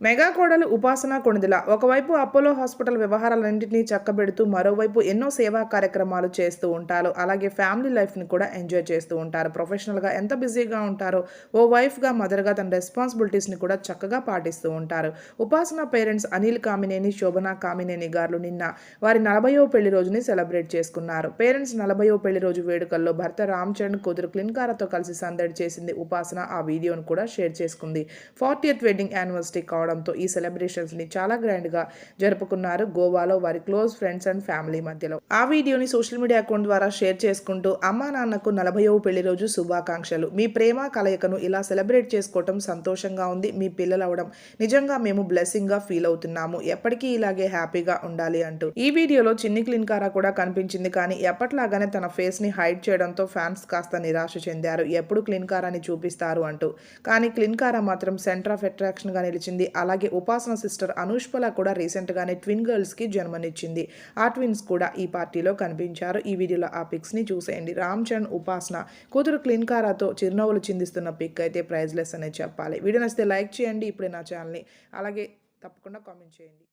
Mega కోడలు ఉపాసన కొణిదిల. ఒకవైపు అపోలో హాస్పిటల్ వ్యవహారాలన్నింటినీ చక్కబెడుతూ మరోవైపు ఎన్నో సేవా కార్యక్రమాలు చేస్తూ ఉంటారు. అలాగే ఫ్యామిలీ లైఫ్ని కూడా ఎంజాయ్ చేస్తూ ఉంటారు. ప్రొఫెషనల్గా ఎంత బిజీగా ఉంటారో ఓ వైఫ్గా మదర్గా తన రెస్పాన్సిబిలిటీస్ని కూడా చక్కగా పాటిస్తూ ఉంటారు. ఉపాసన పేరెంట్స్ అనిల్ కామినేని శోభన కామినేని గారు నిన్న వారి నలభయో పెళ్ళి రోజుని సెలబ్రేట్ చేసుకున్నారు. పేరెంట్స్ నలభయో పెళ్ళి రోజు వేడుకల్లో భర్త రామ్ చరణ్ కూతురు క్లిన్కారాతో కలిసి సందడి చేసింది ఉపాసన. ఆ వీడియోను కూడా షేర్ చేసుకుంది. ఫార్టీయత్ వెడ్డింగ్ యానివర్సరీ కావడంతో ఈ సెలబ్రేషన్స్ని చాలా గ్రాండ్గా జరుపుకున్నారు గోవాలో వారి క్లోజ్ ఫ్రెండ్స్ అండ్ ఫ్యామిలీ మధ్యలో. ఆ వీడియోని సోషల్ మీడియా అకౌంట్ ద్వారా షేర్ చేసుకుంటూ అమ్మా నాన్నకు నలభైవ పెళ్ళి రోజు శుభాకాంక్షలు. మీ ప్రేమ కలయికను ఇలా సెలబ్రేట్ చేసుకోవటం సంతోషంగా ఉంది. మీ పిల్లలు అవడం నిజంగా మేము బ్లెస్సింగ్గా ఫీల్ అవుతున్నాము. ఎప్పటికీ ఇలాగే హ్యాపీగా ఉండాలి అంటూ. ఈ వీడియోలో చిన్ని క్లిన్కారా కూడా కనిపించింది. కానీ ఎప్పట్లాగానే తన ఫేస్ని హైడ్ చేయడంతో ఫ్యాన్స్ కాస్త నిరాశ చెందారు. ఎప్పుడు క్లిన్కారాని చూపిస్తారు అంటూ. కానీ క్లిన్కారా మాత్రం సెంటర్ ఆఫ్ అట్రాక్షన్గా నిలిచింది. అలాగే ఉపాసన సిస్టర్ అనుష్పల కూడా రీసెంట్గానే ట్విన్ గర్ల్స్కి జన్మనిచ్చింది. ఆ ట్విన్స్ కూడా ఈ పార్టీలో కనిపించారు. ఈ వీడియోలో ఆ పిక్స్ని చూసేయండి. రామ్ చరణ్ ఉపాసన కూతురు క్లిన్కారాతో చిరునవ్వులు చిందిస్తున్న పిక్ అయితే ప్రైజ్లెస్ అనే చెప్పాలి. వీడియో నచ్చితే లైక్ చేయండి. ఇప్పుడే నా ఛానల్ని అలాగే తప్పకుండా కామెంట్ చేయండి.